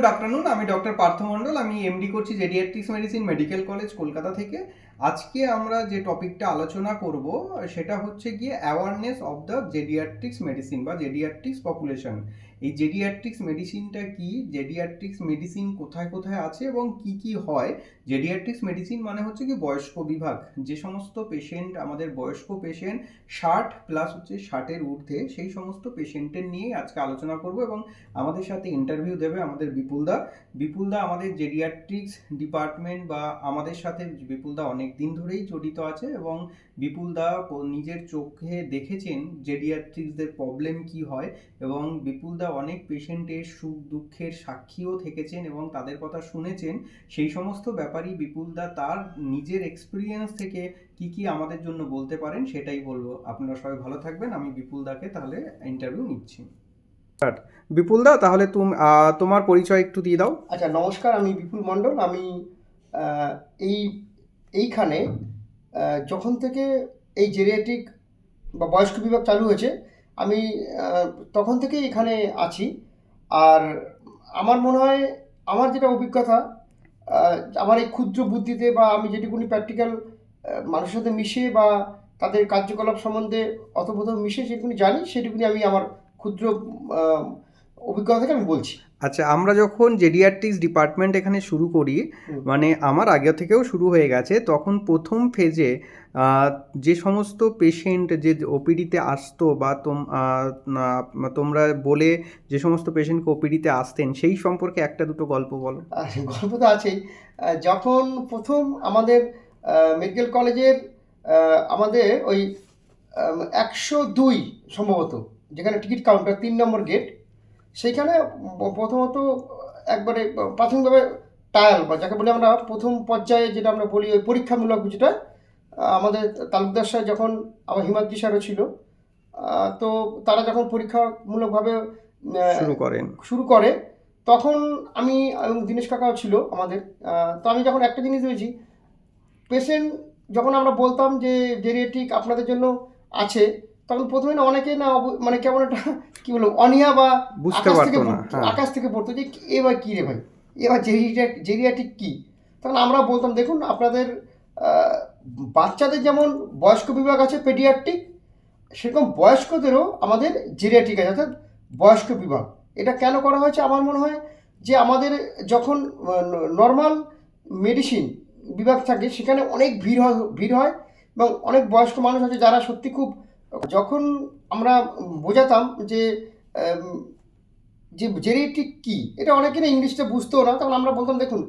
Good afternoon আমি doctor Partha Mondal আমি MD করছি geriatrics medicine medical college Kolkata থেকে। আজকে আমরা যে টপিকটা আলোচনা করব, সেটা হচ্ছে গিয়ে awareness of the geriatrics medicine বা জেডিয়াট্রিক্স পপুলেশন এই জেডিয়াট্রিক্স মেডিসিনটা কি? জেডিয়াট্রিক্স মেডিসিন কোথায় কোথায় আছে এবং কি কি হয়? জেডিয়াট্রিক্স মেডিসিন মানে হচ্ছে কি বয়স্ক বিভাগ। যে সমস্ত পেশেন্ট আমাদের বয়স্ক পেশেন্ট ষাট প্লাস হচ্ছে ষাটের ঊর্ধ্বে, সেই সমস্ত পেশেন্টের নিয়েই আজকে আলোচনা করব এবং আমাদের সাথে ইন্টারভিউ দেবে আমাদের বিপুলদা বিপুলদা আমাদের জেডিয়াট্রিক্স ডিপার্টমেন্ট বা আমাদের সাথে বিপুলদা অনেক দিন ধরেই জড়িত আছে এবং বিপুল দা নিজের চোখে দেখেছেন জেডিয়াট্রিক্সদের প্রবলেম কি হয় এবং বিপুল দা অনেক পেশেন্টের সুখ দুঃখের সাক্ষীও থেকেছেন এবং তাদের কথা শুনেছেন। সেই সমস্ত ব্যাপারই বিপুল দা তার নিজের এক্সপিরিয়েন্স থেকে কি কি আমাদের জন্য বলতে পারেন সেটাই বলব। আপনারা সবাই ভালো থাকবেন, আমি বিপুলদাকে তাহলে ইন্টারভিউ নিচ্ছি। বিপুল দা, তাহলে তুমি তোমার পরিচয় একটু দিয়ে দাও। আচ্ছা নমস্কার, আমি বিপুল মণ্ডল। আমি এই এইখানে যখন থেকে এই জেরিয়াট্রিক বা বয়স্ক বিভাগ চালু হয়েছে, আমি তখন থেকে এখানে আছি। আর আমার মনে হয়, আমার যেটা অভিজ্ঞতা আমার এই ক্ষুদ্র বুদ্ধিতে বা আমি যেটুকুনি প্র্যাকটিক্যাল মানুষের সাথে মিশে বা তাদের কার্যকলাপ সম্বন্ধে অতপ্রত মিশে যেটুকুনি জানি, সেটুকুনি আমি আমার ক্ষুদ্র অভিজ্ঞতা থেকে আমি বলছি। আচ্ছা আমরা যখন জেডিয়াট্রিক্স ডিপার্টমেন্ট এখানে শুরু করি মানে আমার আগে থেকেও শুরু হয়ে গেছে তখন প্রথম ফেজে যে সমস্ত পেশেন্ট যে ওপিডিতে আসতো বা তোম তোমরা বলে যে সমস্ত পেশেন্টকে ওপিডিতে আসতেন সেই সম্পর্কে একটা দুটো গল্প বলো। গল্প তো আছেই। যখন প্রথম আমাদের মেডিকেল কলেজের আমাদের ওই একশো দুই সম্ভবত যেখানে টিকিট কাউন্টার তিন নম্বর গেট সেইখানে প্রথমত একবারে প্রাথমিকভাবে ট্রায়াল বা যাকে বলি আমরা প্রথম পর্যায়ে যেটা আমরা বলি ওই পরীক্ষামূলক যেটা আমাদের তালুকদার স্যার যখন আমার হিমাদ্রি স্যারও ছিল তো তারা যখন পরীক্ষামূলকভাবে শুরু করেন। শুরু করে তখন আমি এবং দীনেশ কাকাও ছিল আমাদের তো আমি যখন একটা জিনিস ভেবেছি পেশেন্ট যখন আমরা বলতাম যে জেরিয়েটিক আপনাদের জন্য আছে তখন প্রথমে না অনেকে না মানে কেমন একটা কি বলব অনিয়া বা বুঝতে আকাশ থেকে পারতো না পড়তো- হ্যাঁ। আকাশ থেকে পড়তো যে এবার কী রে ভাই? এবার জেরিয়াটিক জেরিয়াটিক কী? তখন আমরা বলতাম দেখুন আপনাদের বাচ্চাদের যেমন বয়স্ক বিভাগ আছে পেডিয়াট্রিক সেরকম বয়স্কদেরও আমাদের জেরিয়াটিক আছে অর্থাৎ বয়স্ক বিভাগ। এটা কেন করা হয়েছে? আমার মনে হয় যে আমাদের যখন নর্মাল মেডিসিন বিভাগ থাকে সেখানে অনেক ভিড় হয় ভিড় হয় এবং অনেক বয়স্ক মানুষ আছে যারা সত্যি খুব যখন আমরা বোঝাতাম যে যে জেরিয়াট্রিক কী, এটা অনেকে না ইংলিশটা বুঝতেও না, তখন আমরা বলতাম, দেখুন,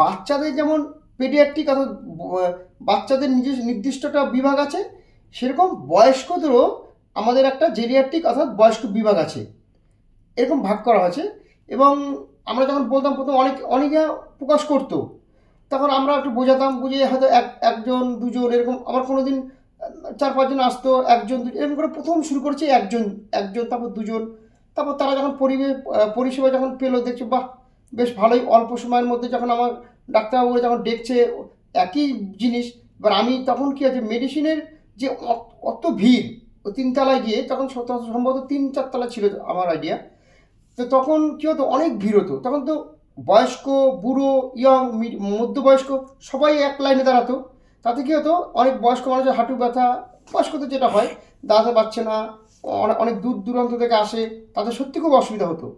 বাচ্চাদের যেমন পেডিয়াট্রিক অর্থাৎ বাচ্চাদের নিজস্ব নির্দিষ্টটা বিভাগ আছে, সেরকম বয়স্কদেরও আমাদের একটা জেরিয়াট্রিক অর্থাৎ বয়স্ক বিভাগ আছে। এরকম ভাগ করা হয়েছে এবং আমরা যখন বলতাম, প্রথম অনেক, অনেকে প্রকাশ করতো, তখন আমরা একটু বোঝাতাম, বুঝিয়ে হয়তো এক, একজন, দুজন এরকম, আমার কোনো দিন চার পাঁচজন আসতো, একজন এরকম করে প্রথম শুরু করেছে একজন একজন, তারপর দুজন। তারপর তারা যখন পরিবেশ পরিষেবা যখন পেল, দেখছে, বাহ, বেশ ভালোই, অল্প সময়ের মধ্যে যখন আমার ডাক্তারবাবু যখন দেখছে, একই জিনিস, এবার আমি তখন কী আছে মেডিসিনের যে অত- ভিড়, ও তিনতলায় গিয়ে তখন সম্ভবত তিন চারতলা ছিল আমার আইডিয়া তো তখন কী হতো, অনেক ভিড় হতো। তখন তো বয়স্ক, বুড়ো ইয়ং মধ্যবয়স্ক, সবাই এক লাইনে দাঁড়াতো। তাতে কী হতো? অনেক বয়স্ক মানুষের হাঁটু ব্যথা, বয়স্কদের যেটা হয় দাঁড়াতে পারছে না, অনে- অনেক দূর দূরান্ত থেকে আসে তাদের সত্যি খুব অসুবিধা হতো।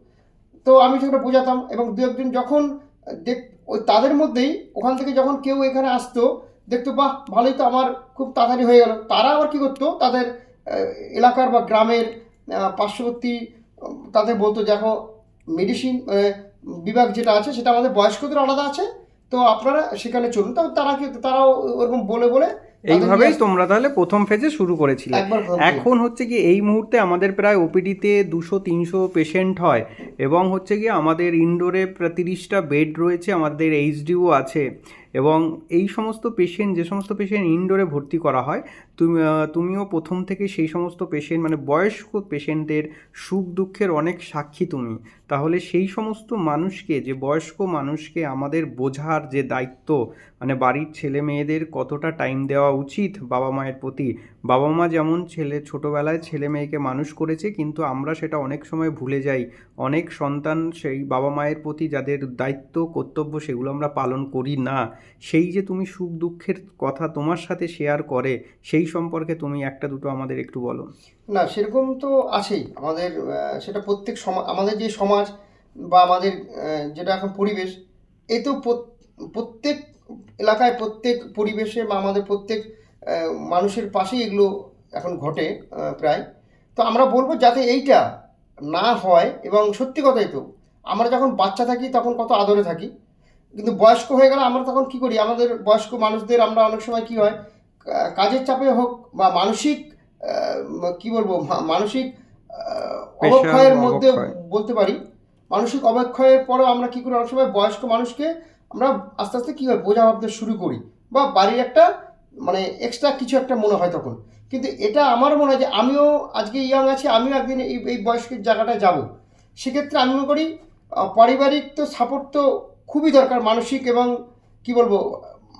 তো আমি সেটা বোঝাতাম এবং দু একদিন যখন দেখ, ওই তাদের মধ্যেই, ওখান থেকে যখন কেউ এখানে আসতো, দেখতো, বাহ, ভালোই তো আমার খুব তাড়াতাড়ি হয়ে গেল। তারা আবার কী করতো? তাদের এলাকার বা গ্রামের পার্শ্ববর্তী, তাদের বলতো, দেখো মেডিসিন বিভাগ যেটা আছে, সেটা আমাদের বয়স্কদের আলাদা আছে তো আপনারা সেখানে চলুন। তো তারা কি তারাও ওরকম বলে বলে এইভাবেই তোমরা তাহলে প্রথম ফেজে শুরু করেছিলে। এখন হচ্ছে কি এই মুহূর্তে আমাদের প্রায় ওপিডিতে দুশো তিনশো পেশেন্ট হয় এবং হচ্ছে কি আমাদের ইনডোরে প্রায় তিরিশটা বেড রয়েছে আমাদের এইচডিও আছে এবং এই সমস্ত পেশেন্ট যে সমস্ত পেশেন্ট ইনডোরে ভর্তি করা হয় তুমি তুমিও প্রথম থেকে সেই সমস্ত পেশেন্ট মানে বয়স্ক পেশেন্টের সুখ দুঃখের অনেক সাক্ষী তুমি। তাহলে সেই সমস্ত মানুষকে, যে বয়স্ক মানুষকে আমাদের বোঝার যে দায়িত্ব মানে বাড়ির ছেলে মেয়েদের কতটা টাইম দেওয়া উচিত বাবা মায়ের প্রতি। বাবা মা যেমন ছেলে, ছোটোবেলায় ছেলে মেয়েকে মানুষ করেছে, কিন্তু আমরা সেটা অনেক সময় ভুলে যাই। অনেক সন্তান সেই বাবা মায়ের প্রতি যাদের দায়িত্ব, কর্তব্য সেগুলো আমরা পালন করি না। সেই যে তুমি সুখ দুঃখের কথা তোমার সাথে শেয়ার করে, সেই সম্পর্কে তুমি একটা দুটো আমাদের একটু বলো। না, সেরকম তো আছেই। আমাদের সেটা প্রত্যেক সমাজ আমাদের যে সমাজ বা আমাদের যেটা এখন পরিবেশ, এ তো প্রত- প্রত্যেক এলাকায় প্রত্যেক পরিবেশে বা আমাদের প্রত্যেক মানুষের পাশেই এগুলো এখন ঘটে প্রায়। তো আমরা বলব যাতে এইটা না হয়, এবং সত্যি কথাই তো, আমরা যখন বাচ্চা থাকি তখন কত আদরে থাকি, কিন্তু বয়স্ক হয়ে গেলে আমরা তখন কি করি? আমাদের বয়স্ক মানুষদের আমরা অনেক সময় কি হয় কাজের চাপে হোক বা মানসিক কি বলব মানসিক অবক্ষয়ের মধ্যে বলতে পারি মানসিক অবক্ষয়ের পরেও আমরা কি করি অনেক সময় বয়স্ক মানুষকে আমরা আস্তে আস্তে কি হয় বোঝা ভাবতে শুরু করি বা বাড়ির একটা মানে এক্সট্রা কিছু একটা মনে হয় তখন। কিন্তু এটা আমার মনে হয় যে আমিও আজকে ইয়াং আছি আমিও একদিন এই এই বয়স্কের জায়গাটায় যাব। সেক্ষেত্রে আমি মনে করি পারিবারিক তো সাপোর্ট তো খুবই দরকার মানসিক এবং কি বলব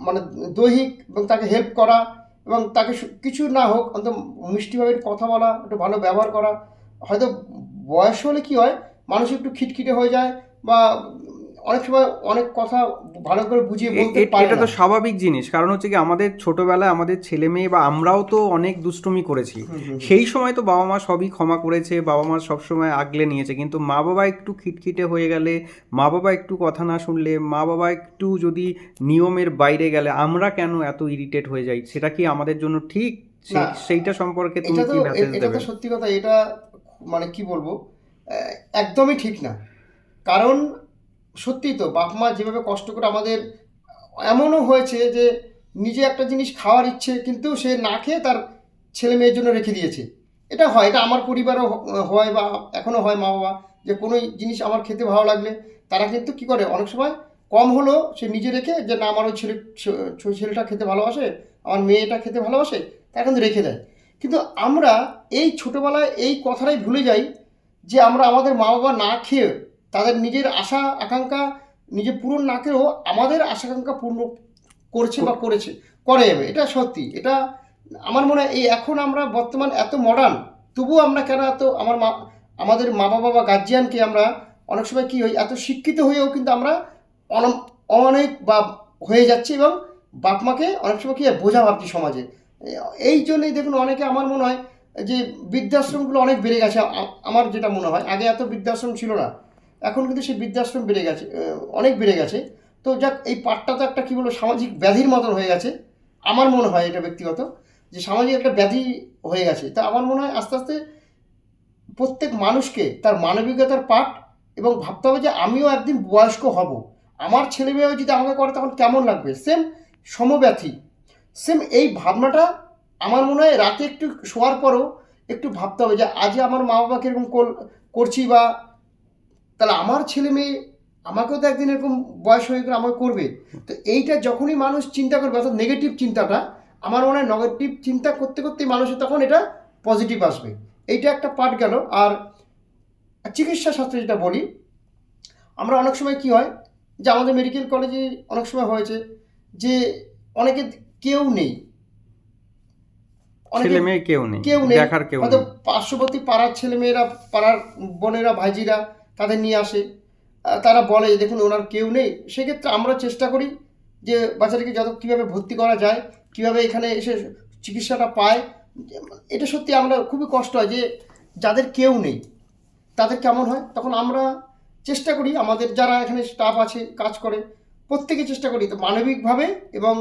মানে দৈহিক এবং তাকে হেল্প করা এবং তাকে কিছু না হোক, অন্তত মিষ্টিভাবে কথা বলা, একটু ভালো ব্যবহার করা। হয়তো বয়স হলে কী হয়, মানুষ একটু খিটখিটে হয়ে যায় বা অনেক সময় অনেক কথা ভালো করে বুঝিয়ে বলতে পারে এটা তো স্বাভাবিক জিনিস। কারণ হচ্ছে কি আমাদের ছোটবেলায় আমাদের ছেলে মেয়ে বা আমরাও তো অনেক দুষ্টুমি করেছি। সেই সময় তো বাবা মা সবই ক্ষমা করেছে বাবা মা সবসময় আগলে নিয়েছে। কিন্তু মা বাবা একটু খিটখিটে হয়ে গেলে মা বাবা একটু কথা না শুনলে মা বাবা একটু যদি নিয়মের বাইরে গেলে আমরা কেন এত ইরিটেট হয়ে যাই? সেটা কি আমাদের জন্য ঠিক? সেই- সেইটা সম্পর্কে তুমি কি মেসেজ এ- এটা তো সত্যি কথা এটা মানে কি বলব? একদমই ঠিক না। কারণ সত্যি তো বাপ মা যেভাবে কষ্ট করে আমাদের, এমনও হয়েছে যে নিজে একটা জিনিস খাওয়ার ইচ্ছে কিন্তু সে না খেয়ে তার ছেলে মেয়ের জন্য রেখে দিয়েছে। এটা হয়, এটা আমার পরিবারও হয় বা এখনও হয় মা বাবা যে কোনো জিনিস আমার খেতে ভালো লাগলে তারা কিন্তু কি করে, অনেক সময় কম হলো সে নিজে রেখে যে না, আমার ওই ছেলে ছেলেটা খেতে ভালোবাসে, আমার মেয়েটা খেতে ভালোবাসে, তারা কিন্তু রেখে দেয়। কিন্তু আমরা এই ছোটোবেলায় এই কথাটাই ভুলে যাই যে আমরা আমাদের মা বাবা না খেয়ে তাদের নিজের আশা আকাঙ্ক্ষা নিজে পূরণ না করেও আমাদের আশা আকাঙ্ক্ষা পূর্ণ করছে বা করেছে করে যাবে এটা সত্যি। এটা আমার মনে হয় এই এখন আমরা বর্তমান এত মডার্ন তবুও আমরা কেন এত আমার মা আমাদের মা বাবা বা গার্জিয়ানকে আমরা অনেক সময় কী হই এত শিক্ষিত হয়েও কিন্তু আমরা অন- অমানবিক বা হয়ে যাচ্ছি এবং বাপ মাকে অনেক সময় কী বোঝা ভাবছি সমাজে। এই জন্যই দেখুন অনেকে আমার মনে হয় যে বৃদ্ধাশ্রমগুলো অনেক বেড়ে গেছে আমার যেটা মনে হয় আগে এত বৃদ্ধাশ্রম ছিল না। এখন কিন্তু সেই বৃদ্ধাশ্রম বেড়ে গেছে অনেক বেড়ে গেছে। তো যাক, এই পাঠটা তো একটা কী বলব, সামাজিক ব্যাধির মতন হয়ে গেছে। আমার মনে হয় এটা ব্যক্তিগত, যে সামাজিক একটা ব্যাধি হয়ে গেছে। তা আমার মনে হয় আস্তে আস্তে প্রত্যেক মানুষকে তার মানবিকতার পাঠ এবং ভাবতে হবে যে আমিও একদিন বয়স্ক হব। আমার ছেলে মেয়েও যদি আমাকে করে তখন কেমন লাগবে? সেম সমব্যথী। সেম এই ভাবনাটা আমার মনে হয় রাতে একটু শোয়ার পরও একটু ভাবতে হবে যে আজ আমার মা বাবাকে এরকম কর- করছি বা তাহলে আমার ছেলে মেয়ে আমাকেও তো একদিন এরকম বয়স হয়ে গেলে আমাকে করবে। তো এইটা যখনই মানুষ চিন্তা করবে অর্থাৎ নেগেটিভ চিন্তাটা আমার মনে হয় নেগেটিভ চিন্তা করতে করতেই মানুষের তখন এটা পজিটিভ আসবে। এইটা একটা পার্ট গেল। আর চিকিৎসা শাস্ত্রে যেটা বলি আমরা অনেক সময় কি হয় যে আমাদের মেডিকেল কলেজে অনেক সময় হয়েছে যে অনেকে কেউ নেই। ছেলে মেয়ে কেউ নেই কেউ নেই। দেখার কেউ নেই। পার্শ্ববর্তী পাড়ার ছেলেমেয়েরা পাড়ার বোনেরা ভাইজিরা তাদের নিয়ে আসে। তারা বলে যে দেখুন ওনার কেউ নেই। সেক্ষেত্রে আমরা চেষ্টা করি যে বাচ্চাটিকে যত কীভাবে ভর্তি করা যায় কীভাবে এখানে এসে চিকিৎসাটা পায় এটা সত্যি আমরা খুবই কষ্ট হয় যে যাদের কেউ নেই তাদের কেমন হয়? তখন আমরা চেষ্টা করি আমাদের যারা এখানে স্টাফ আছে কাজ করে প্রত্যেকে চেষ্টা করি তো মানবিকভাবে এবং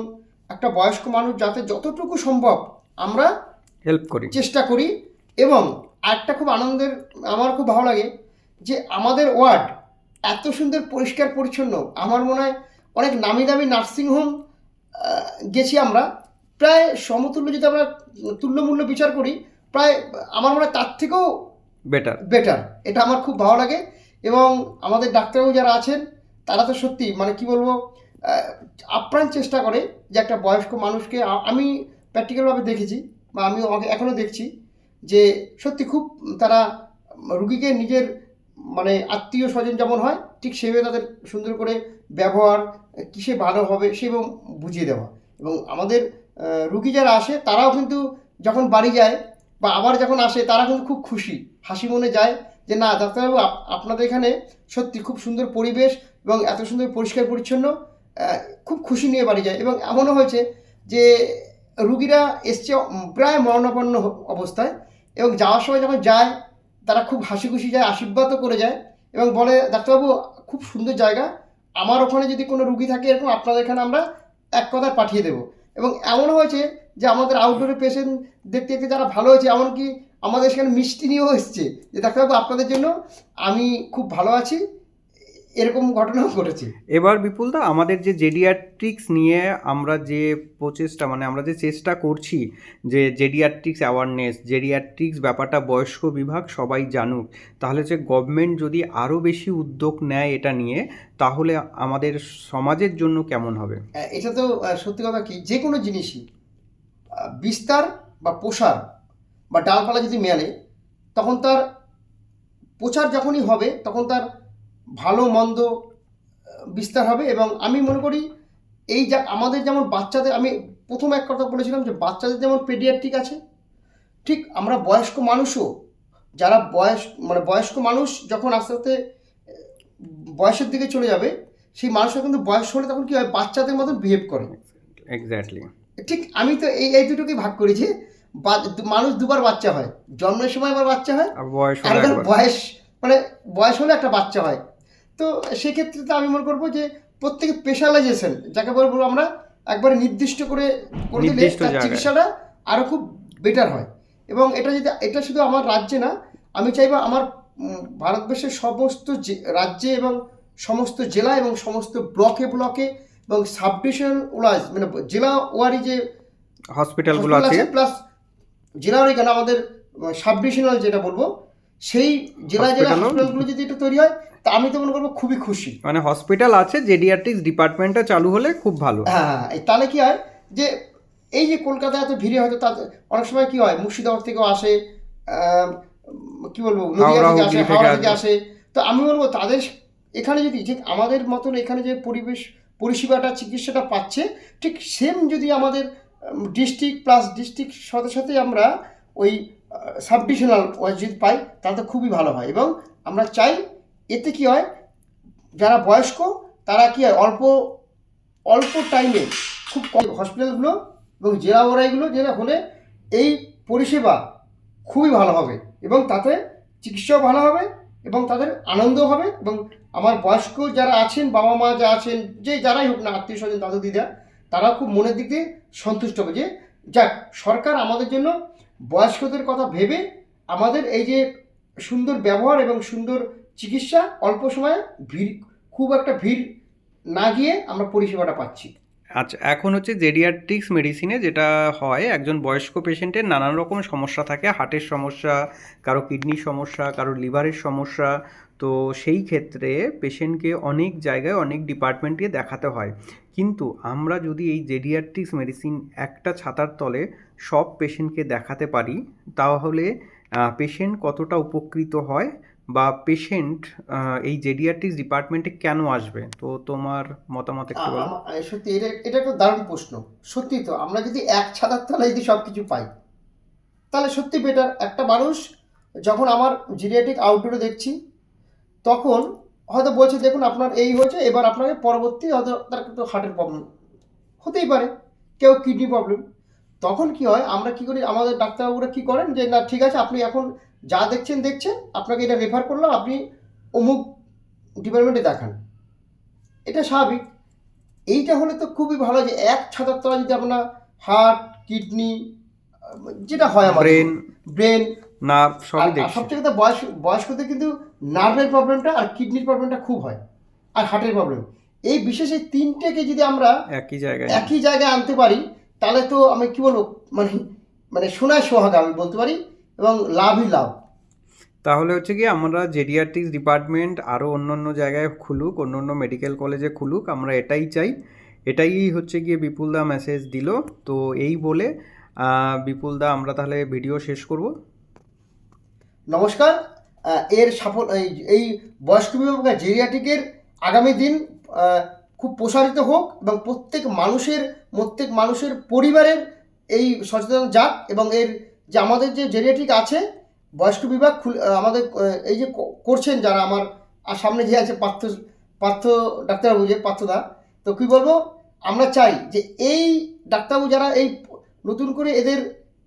একটা বয়স্ক মানুষ যাতে যতটুকু সম্ভব আমরা হেল্প করি। চেষ্টা করি এবং একটা খুব আনন্দের আমার খুব ভালো লাগে যে আমাদের ওয়ার্ড এত সুন্দর পরিষ্কার পরিচ্ছন্ন। আমার মনে হয় অনেক নামি দামি নার্সিংহোম গেছি আমরা। প্রায় সমতুল্য যদি আমরা তুল্যমূল্য বিচার করি প্রায় আমার মনে হয় তার থেকেও বেটার বেটার এটা আমার খুব ভালো লাগে। এবং আমাদের ডাক্তারবাবু যারা আছেন তারা তো সত্যি মানে কি বলব আপ্রাণ চেষ্টা করে যে একটা বয়স্ক মানুষকে আমি প্র্যাকটিক্যালভাবে দেখেছি বা আমি এখনও দেখছি যে সত্যি খুব তারা রুগীকে নিজের মানে আত্মীয় স্বজন যেমন হয়, ঠিক সেভাবে তাদের সুন্দর করে ব্যবহার, কিসে ভালো হবে সেভাবে বুঝিয়ে দেওয়া। এবং আমাদের রুগী যারা আসে, তারাও কিন্তু যখন বাড়ি যায় বা আবার যখন আসে, তারা কিন্তু খুব খুশি। হাসি মনে যায় যে, না, ডাক্তারবাবু আপনাদের এখানে সত্যি খুব সুন্দর পরিবেশ এবং এত সুন্দর পরিষ্কার পরিচ্ছন্ন খুব খুশি নিয়ে বাড়ি যায়। এবং এমনও হয়েছে যে, রুগীরা এসছে প্রায় মরণাপন্ন অবস্থায় এবং যাওয়ার সময় যখন যায় তারা খুব হাসি খুশি যায়, আশীর্বাদও করে যায় এবং বলে, ডাক্তারবাবু, খুব সুন্দর জায়গা। আমার ওখানে যদি কোনো রুগী থাকে এরকম, আপনাদের এখানে আমরা এক কথায় পাঠিয়ে দেবো। এবং এমন হয়েছে যে আমাদের আউটডোরে পেশেন্ট দেখতে দেখতে যারা ভালো হয়েছে, এমনকি আমাদের সেখানে মিষ্টি নিয়েও এসছে যে, ডাক্তারবাবু, আপনাদের জন্য আমি খুব ভালো আছি। এরকম ঘটনাও ঘটেছে। এবার বিপুলদা আমাদের যে জেডিয়াট্রিক্স নিয়ে আমরা যে প্রচেষ্টা মানে আমরা যে চেষ্টা করছি যে জেডিয়াট্রিক্স অ্যাওয়ারনেস জেডিয়াট্রিক্স ব্যাপারটা বয়স্ক বিভাগ সবাই জানুক তাহলে যে গভর্নমেন্ট যদি আরও বেশি উদ্যোগ নেয় এটা নিয়ে তাহলে আমাদের সমাজের জন্য কেমন হবে? এটা তো সত্যি কথা কি যে কোনো জিনিসই বিস্তার বা প্রসার বা ডালপালা যদি মেলে তখন তার প্রচার যখনই হবে তখন তার ভালো মন্দ বিস্তার হবে এবং আমি মনে করি এই যা আমাদের যেমন বাচ্চাদের আমি প্রথম এক কথা বলেছিলাম যে বাচ্চাদের যেমন পেডিয়াট্রিক আছে ঠিক আমরা বয়স্ক মানুষও যারা বয়স মানে বয়স্ক মানুষ যখন আস্তে আস্তে বয়সের দিকে চলে যাবে সেই মানুষরা কিন্তু বয়স হলে তখন কি হয় বাচ্চাদের মতন বিহেভ করে। এক্স্যাক্টলি ঠিক আমি তো এই এই দুটোকে ভাগ করি যে বা- মানুষ দুবার বাচ্চা হয় জন্মের সময় একবার বাচ্চা হয় আর। বয়স মানে বয়স হলে একটা বাচ্চা হয়। তো সেক্ষেত্রে তো আমি মনে করব যে প্রত্যেকে স্পেশালাইজেশন যাকে বলব আমরা একবারে নির্দিষ্ট করে করে দিলে তার চিকিৎসাটা আরও খুব বেটার হয়। এবং এটা যদি এটা শুধু আমার রাজ্যে না আমি চাইব আমার ভারতবর্ষের সমস্ত রাজ্যে এবং সমস্ত জেলা এবং সমস্ত ব্লকে ব্লকে এবং সাবডিভিশন ওয়াইজ মানে জেলা ওয়ারি যে হসপিটালগুলো আছে। প্লাস জেলার কেন আমাদের সাব ডিভিশনাল যেটা বলব সেই জেলা জেলা হসপিটালগুলো যদি এটা তৈরি হয় তা আমি তো মনে করব খুবই খুশি। মানে হসপিটাল আছে জেডিয়াট্রিক্স ডিপার্টমেন্টটা চালু হলে খুব ভালো। হ্যাঁ হ্যাঁ তাহলে কি হয় যে এই যে কলকাতায় এত ভিড়ে হয়তো তাদের অনেক সময় কি হয় মুর্শিদাবাদ থেকেও আসে কি বলব নদিয়া থেকে আসে হাওড়া থেকে আসে। আসে। তো আমি বলব তাদের এখানে যদি ঠিক আমাদের মতন এখানে যে পরিবেশ পরিষেবাটা চিকিৎসাটা পাচ্ছে ঠিক সেম যদি আমাদের ডিস্ট্রিক্ট প্লাস ডিস্ট্রিক্ট সাথে সাথে আমরা ওই সাব ডিভিশনাল যদি পাই তাহলে তো খুবই ভালো হয়। এবং আমরা চাই এতে কি হয়? যারা বয়স্ক, তারা কি হয়? অল্প অল্প টাইমে খুব কম হসপিটালগুলো এবং জেলা ওরাইগুলো যেটা হলে এই পরিষেবা খুবই ভালো হবে এবং তাতে চিকিৎসাও ভালো হবে এবং তাদের আনন্দ হবে এবং আমার বয়স্ক যারা আছেন, বাবা মা যা আছেন, যে যারাই হোক না আত্মীয় স্বজন, দাদু, দিদা তারা খুব মনের দিক দিয়ে সন্তুষ্ট হবে। যে যাক, সরকার আমাদের জন্য বয়স্কদের কথা ভেবে আমাদের এই যে সুন্দর ব্যবহার এবং সুন্দর চিকিৎসা অল্প সময়ে ভিড়, খুব একটা ভিড় না গিয়ে আমরা পরিষেবাটা পাচ্ছি। আচ্ছা এখন হচ্ছে জেডিয়াট্রিক্স মেডিসিনে যেটা হয়, একজন বয়স্ক পেশেন্টের নানান রকম সমস্যা থাকে। হার্টের সমস্যা, কারও কিডনির সমস্যা, কারও লিভারের সমস্যা। তো সেই ক্ষেত্রে পেশেন্টকে অনেক জায়গায়, অনেক ডিপার্টমেন্টকে দেখাতে হয়। কিন্তু আমরা যদি এই জেডিয়াট্রিক্স মেডিসিন একটা ছাতার তলে সব পেশেন্টকে দেখাতে পারি, তাহলে পেশেন্ট কতটা উপকৃত হয় বা পেশেন্ট এই জেডিয়াট্রিক্স ডিপার্টমেন্টে কেন আসবে? তো তোমার মতামত একটু বলো। সত্যি এটা এটা একটা দারুণ প্রশ্ন। সত্যি তো আমরা যদি এক ছাতার তলায় যদি সব কিছু পাই তাহলে সত্যি বেটার একটা মানুষ যখন আমার জিরিয়াটিক আউটডোরে দেখছি তখন হয়তো বলছে দেখুন আপনার এই হয়েছে এবার আপনাকে পরবর্তী হয়তো তার কিন্তু হার্টের প্রবলেম হতেই পারে কেউ কিডনি প্রবলেম তখন কি হয় আমরা কি করি আমাদের ডাক্তারবাবুরা কি করেন যে না ঠিক আছে আপনি এখন যা দেখছেন দেখছেন আপনাকে এটা রেফার করলাম আপনি অমুক ডিপার্টমেন্টে দেখান। এটা স্বাভাবিক। এইটা হলে তো খুবই ভালো যে এক ছাতার তলা যদি আমরা হার্ট কিডনি যেটা হয় আমাদের ব্রেন ব্রেন নার্ভ সবই সবচেয়ে কথা বয়স বয়স্কদের কিন্তু নার্ভের প্রবলেমটা আর কিডনির প্রবলেমটা খুব হয় আর হার্টের প্রবলেম এই বিশেষ এই তিনটেকে যদি আমরা একই জায়গায় একই জায়গায় আনতে পারি তাহলে তো আমি কি বলব মানে মানে সোনায় সোহাগা আমি বলতে পারি এবং লাভই লাভ। তাহলে হচ্ছে কি আমরা জেডিয়াট্রিক্স ডিপার্টমেন্ট আরও অন্য অন্য জায়গায় খুলুক অন্য অন্য মেডিকেল কলেজে খুলুক আমরা এটাই চাই। এটাই হচ্ছে গিয়ে বিপুলদা মেসেজ দিল। তো এই বলে বিপুলদা আমরা তাহলে ভিডিও শেষ করব। নমস্কার। এর সফল এই এই বয়স্ক বিভাগ জেরিয়াটিকের আগামী দিন খুব প্রসারিত হোক এবং প্রত্যেক মানুষের প্রত্যেক মানুষের পরিবারের এই সচেতন যাক এবং এর যে আমাদের যে জেরিয়াটিক আছে, বয়স্ক বিভাগ খুল- আমাদের এই যে করছেন যারা আমার, আর সামনে যে আছে পার্থ পার্থ ডাক্তারবাবু, যে পার্থদা, তো কী বলব, আমরা চাই যে এই ডাক্তারবাবু যারা এই নতুন করে এদের,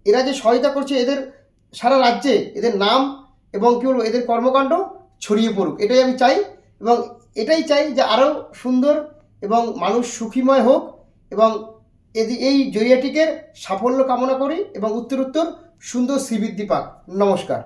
এরা যে সহায়তা করছে এদের সারা রাজ্যে, এদের নাম এবং কী বলব, এদের কর্মকাণ্ড ছড়িয়ে পড়ুক, এটাই আমি চাই এবং এটাই চাই যে আরও সুন্দর এবং মানুষ সুখীময় হোক এবং এই জরিয়াটিকের সাফল্য কামনা করি এবং উত্তরোত্তর সুন্দর শ্রীবৃদ্ধি পাক। নমস্কার।